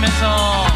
고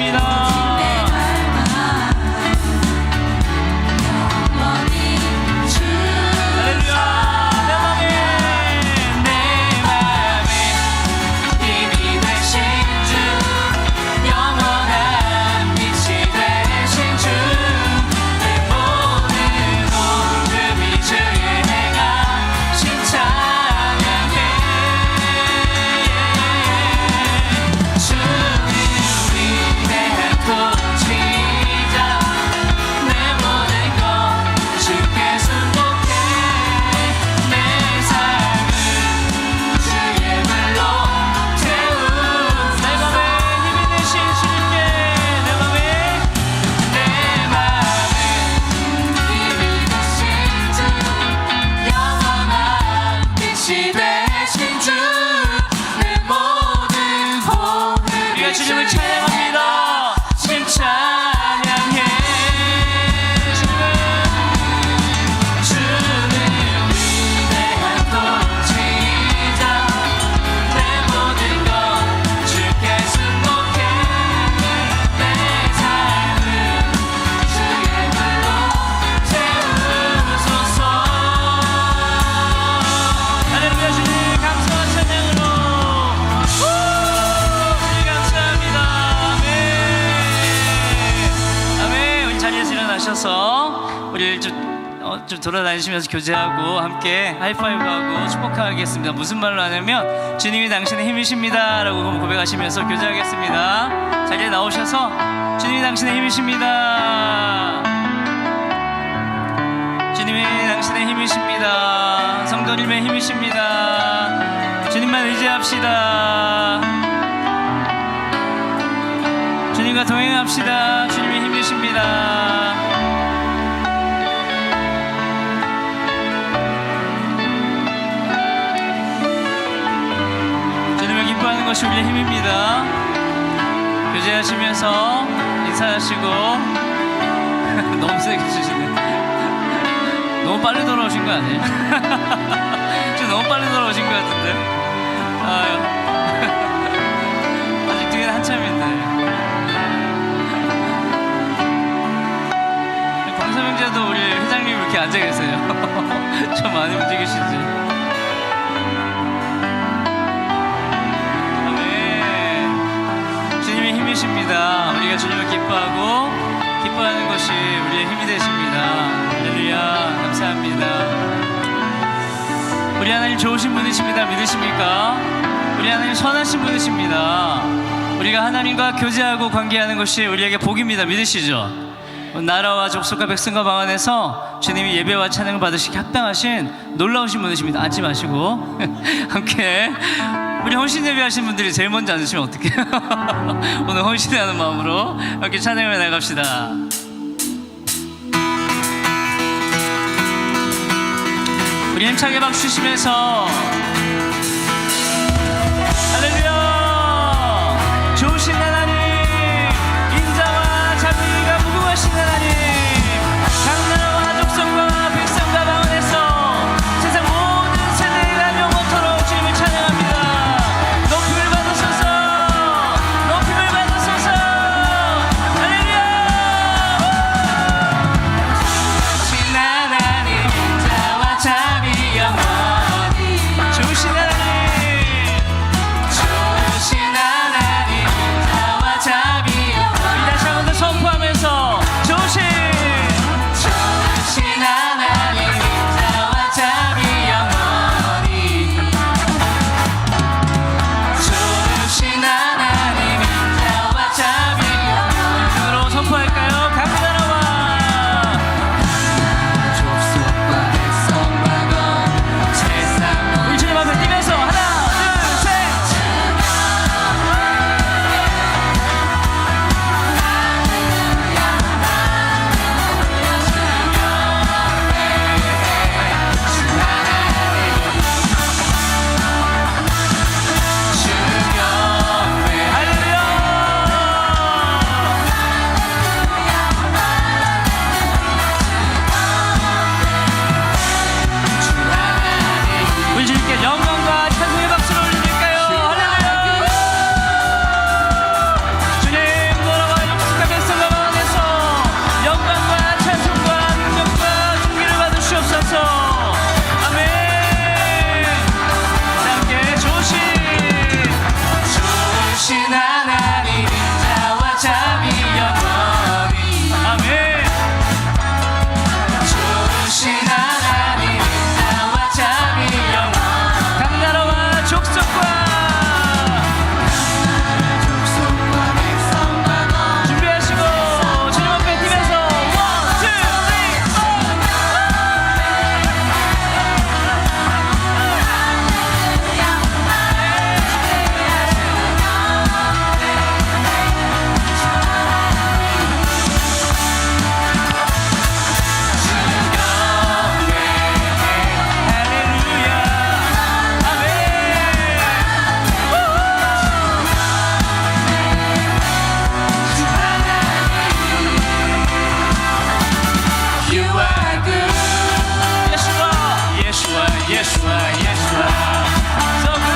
갈망이 되십니다 우리 좀 어, 좀 돌아다니시면서 교제하고 함께 하이파이브하고 축복하겠습니다. 무슨 말로 하냐면 주님이 당신의 힘이십니다 라고 고백하시면서 교제하겠습니다. 자리에 나오셔서 주님이 당신의 힘이십니다. 주님이 당신의 힘이십니다. 성도님의 힘이십니다. 주님만 의지합시다. 주님과 동행합시다. 주님의 힘이십니다. 우리의 힘입니다. 교제하시면서 인사하시고 너무 세게 주시네. 너무 빨리 돌아오신 거 아니에요? 지금 너무 빨리 돌아오신 것 같은데. 아유. 아직 뒤에는 한참인데. 광사명제도 우리 회장님 이렇게 앉아 계세요. 좀 많이 움직이시지. 주십니다. 우리가 주님을 기뻐하고 기뻐하는 것이 우리의 힘이 되십니다. 할렐루야 감사합니다. 우리 하나님 좋으신 분이십니다. 믿으십니까? 우리 하나님 선하신 분이십니다. 우리가 하나님과 교제하고 관계하는 것이 우리에게 복입니다. 믿으시죠? 나라와 족속과 백성과 방 안에서 주님이 예배와 찬양을 받으시기 합당하신 놀라우신 분이십니다. 앉지 마시고 함께 우리 헌신 예배하신 분들이 제일 먼저 앉으시면 어떡해요? 오늘 헌신하는 마음으로 이렇게 찬양을 나갑시다. 우리 힘차게 박수 치면서 Krishna.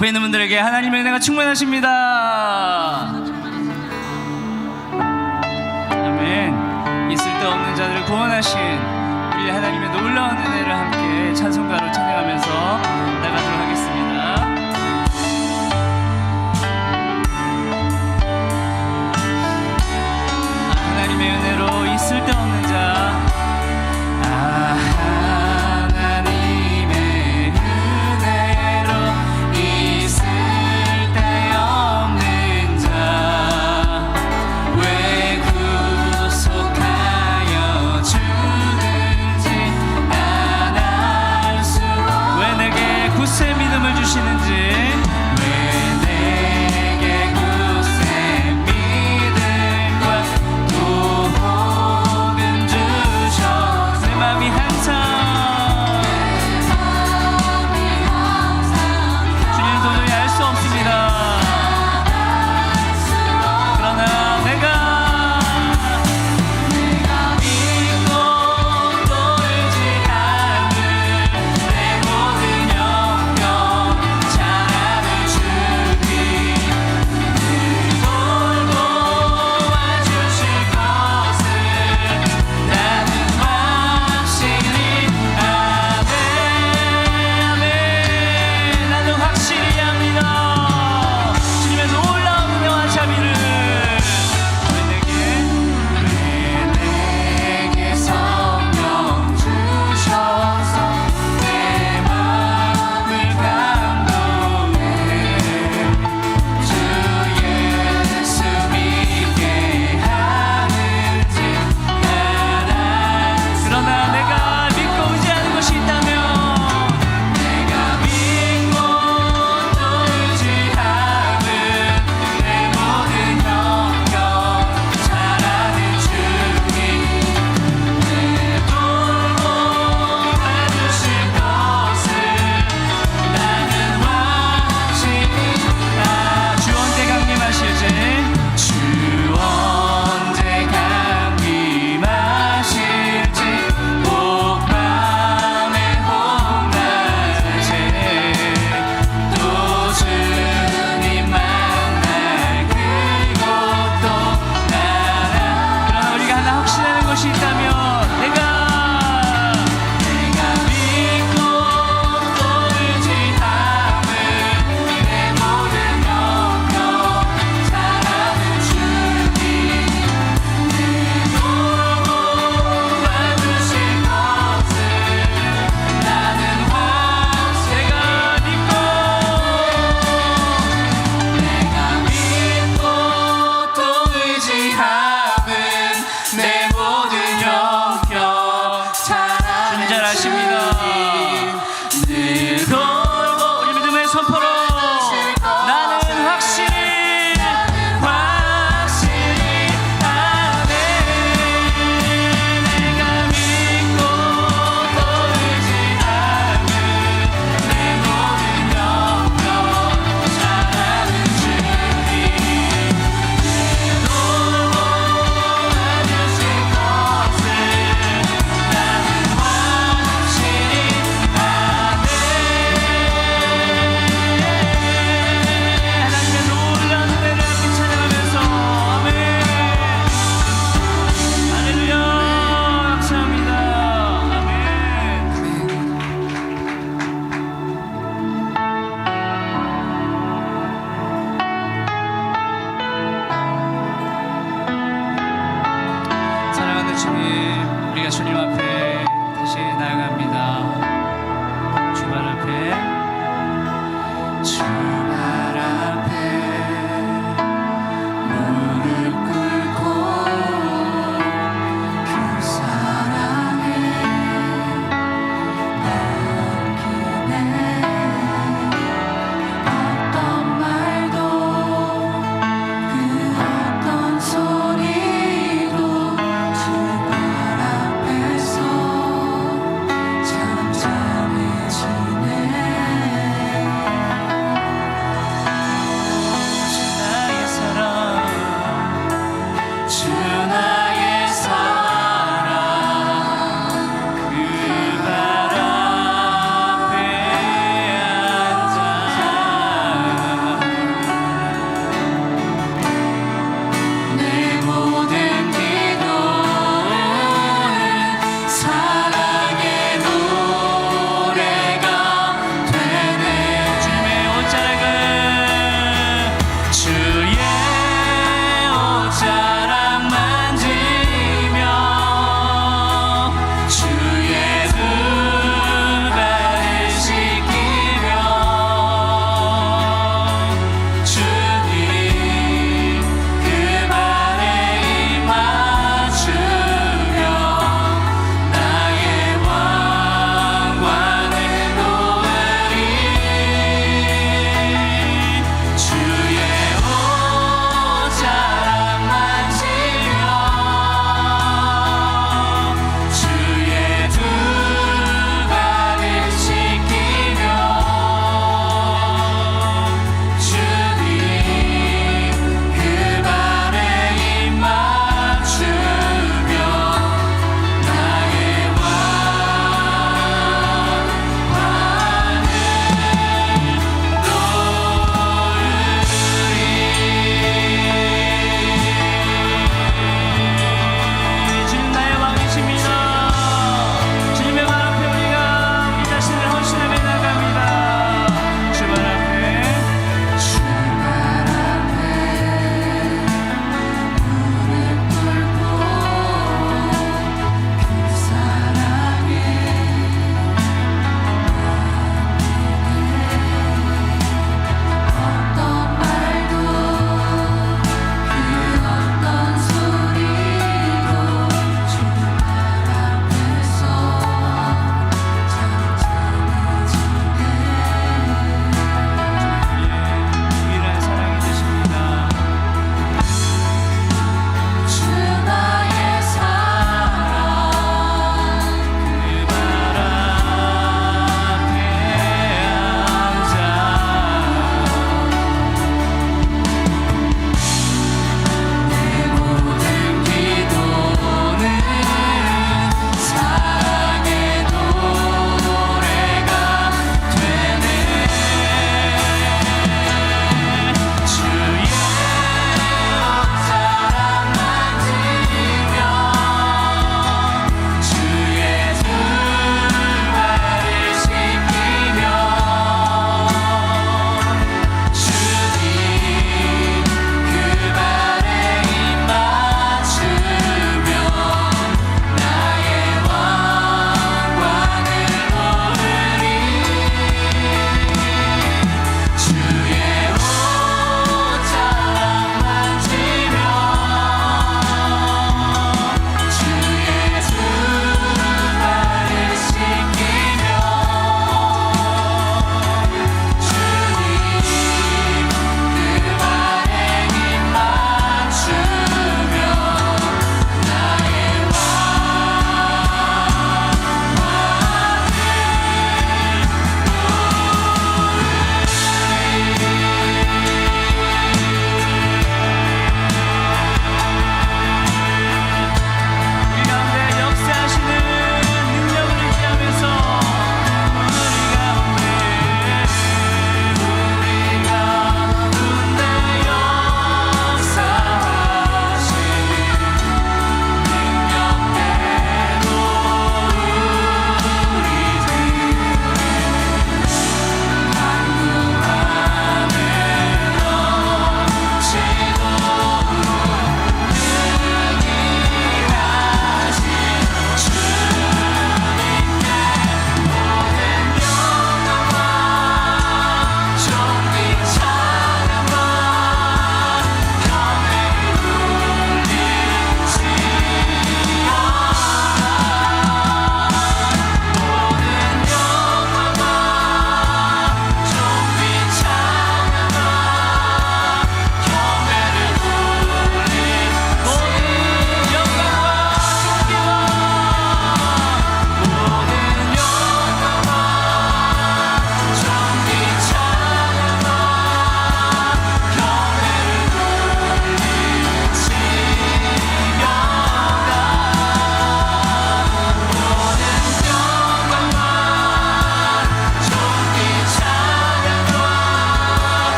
옆에 있는 분들에게 하나님의 은혜가 충만하십니다. 아멘. 있을 때 없는 자들을 구원하신 우리 하나님의 놀라운 은혜를 함께 찬송가로 찬양하면서